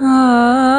啊。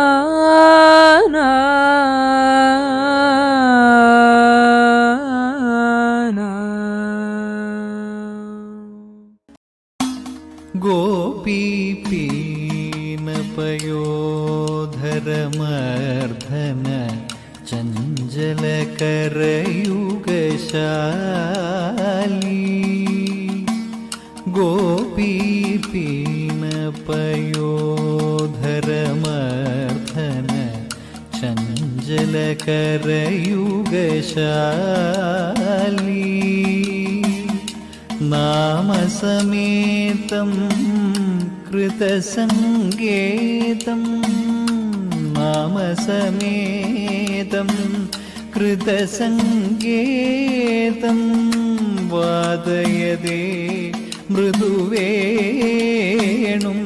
ശക്തിശാലി നാമസമേതം कृतसङ्गेतं नामसमेतं कृतसङ्गेतं वादयदे मृदुवेणुम्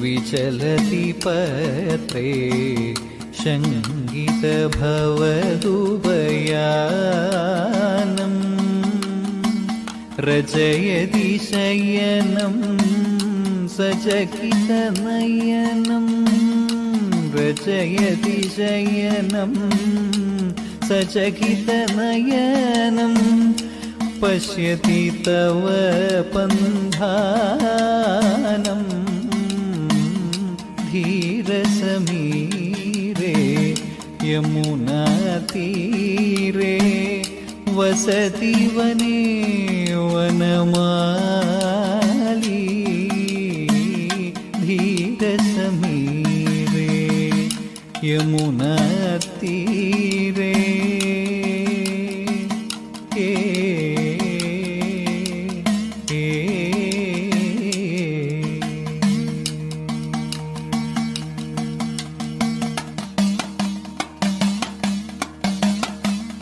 विचलति पत्रे शङ्गितभवदुभयानम् रचयति शयनं सचकितनयनं रचयति शयनं सचकितनयनं पश्यति तव पंधा യമുനാ തീരേ വസതി വനേ വനമാലി ധീര സമീരേ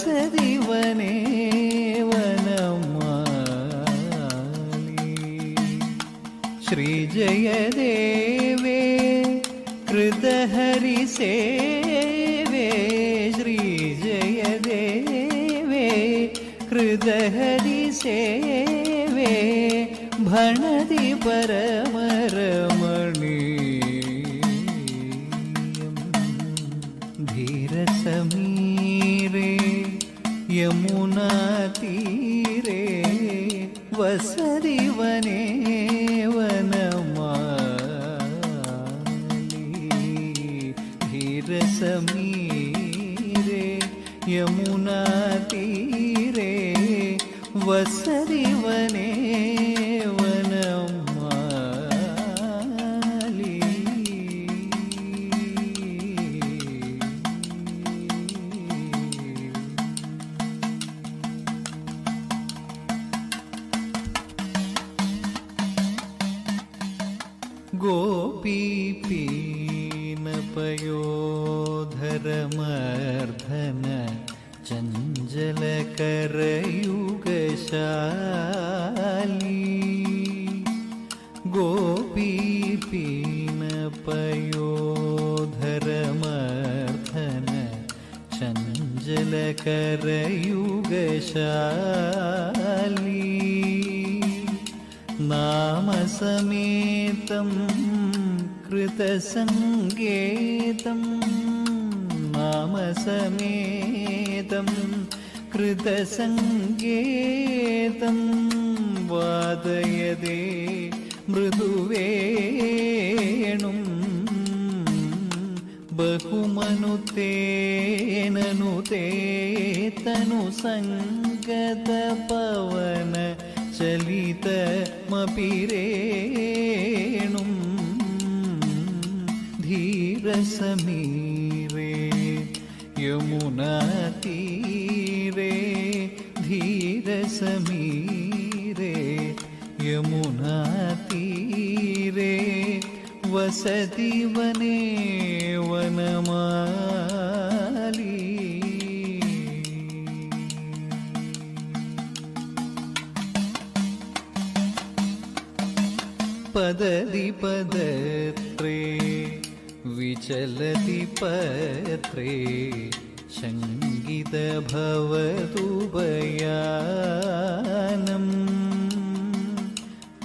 ಸರಿವನೇ ವನಮಾಲಿ ಶ್ರೀ ಜಯದೇವೆ कृतहरि सेवे श्री जयदेवे कृतहरि सेवे भणति परम यमुना तीरे वसरिवने गोपीपीनपयोधरमर्थन चञ्जलकरयुगशाली नामसमेतं कृतसङ्केतं नामसमेतं कृतसङ्केतं वादयदे മൃദുവേണും ബഹുമനുത്തേനു തേത്തനു സംഗത പവന ചലിതമപിരേണും ധീരസമീരേ യമുനതീരേ धीरसमीरे യമുന തീരെ വസതി വനേ വനമാലി പദതി പദത്രേ विचलति पत्रे शङ्गितभवतु भयानम्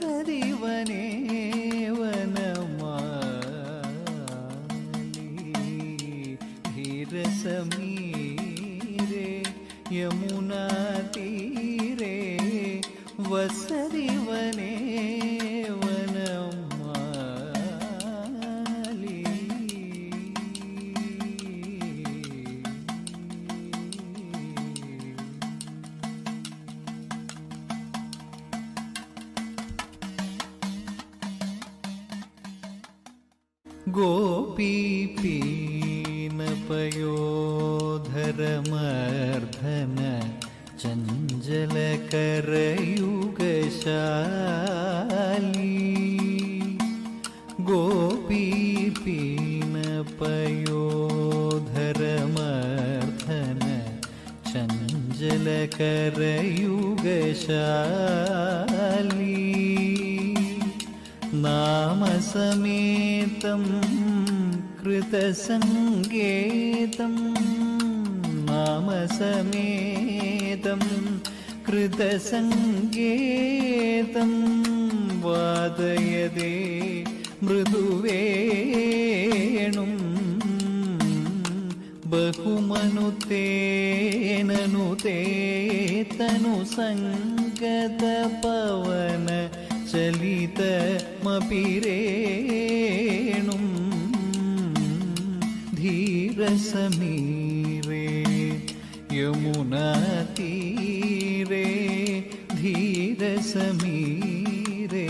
സരിവനേ വനമാലി ധീരസമീരേ യമുനാ തീരേ വസരിവനേ कृपयोधरमर्धन चञ्चलकरयुगशाली गोपीपीनपयोधरमर्धन चञ्चलकरयुगशाली नामसमेतम् कृतसङ्गेतं मामसमेतं कृतसङ्गेतं वादयदे मृदुवेणुं बहुमनुतेननुते तनुसङ्गतपवन चलितमपि रेणुम् சமீரே யமுனா தீரே धीर समीरे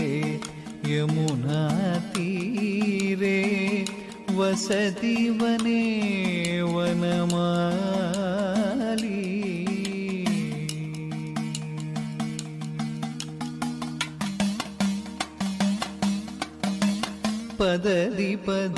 यमुना तीरे वसति वने वनमाली पददि पद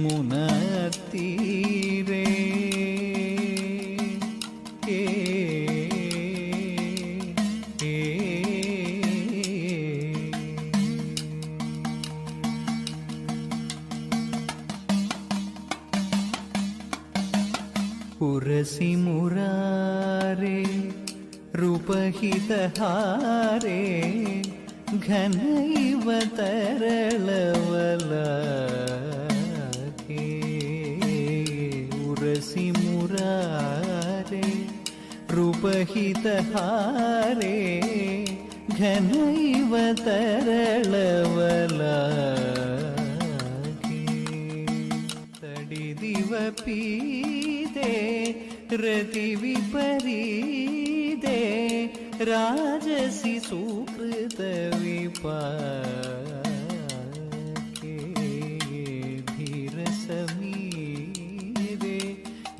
യമുനീരേ പുരസിമുരാരേ രൂപഹിതഹാ मुरसिमुरारे रुपहितहारे घनैव तरलवलाके तडिदिव पीदे रतिविपरीदे राजसि सुकृतविपा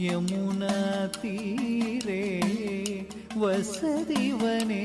யமுனா தீரே வசதிவனே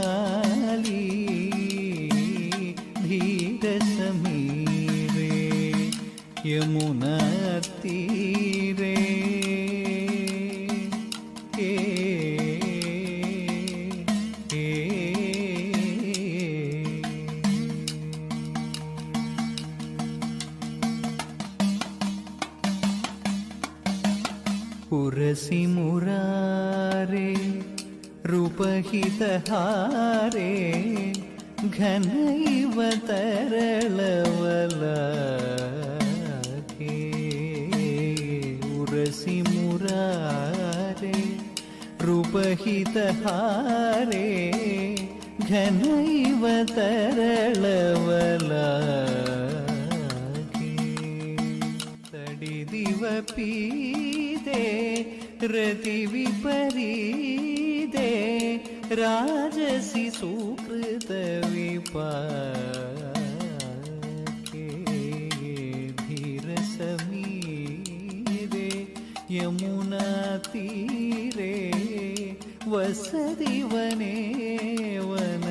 യമുനീരേ පුරසි මුරාරේ රූපහිතහාරේ ಘನೈವ ತರಳವಲ ಉಪಹಿತಹಾರೇ ಘನೈವ ತರಳವಲಾಗೆ ತಡಿದಿವ ಪೀದೆ ರತಿ ವಿಪರೀದೆ ರಾಜಸಿ ಸುಕೃತ ವಿಪಾಕೆ ಧೀರ ಸಮೀರೆ यमुना तीरे വസതിവനേവന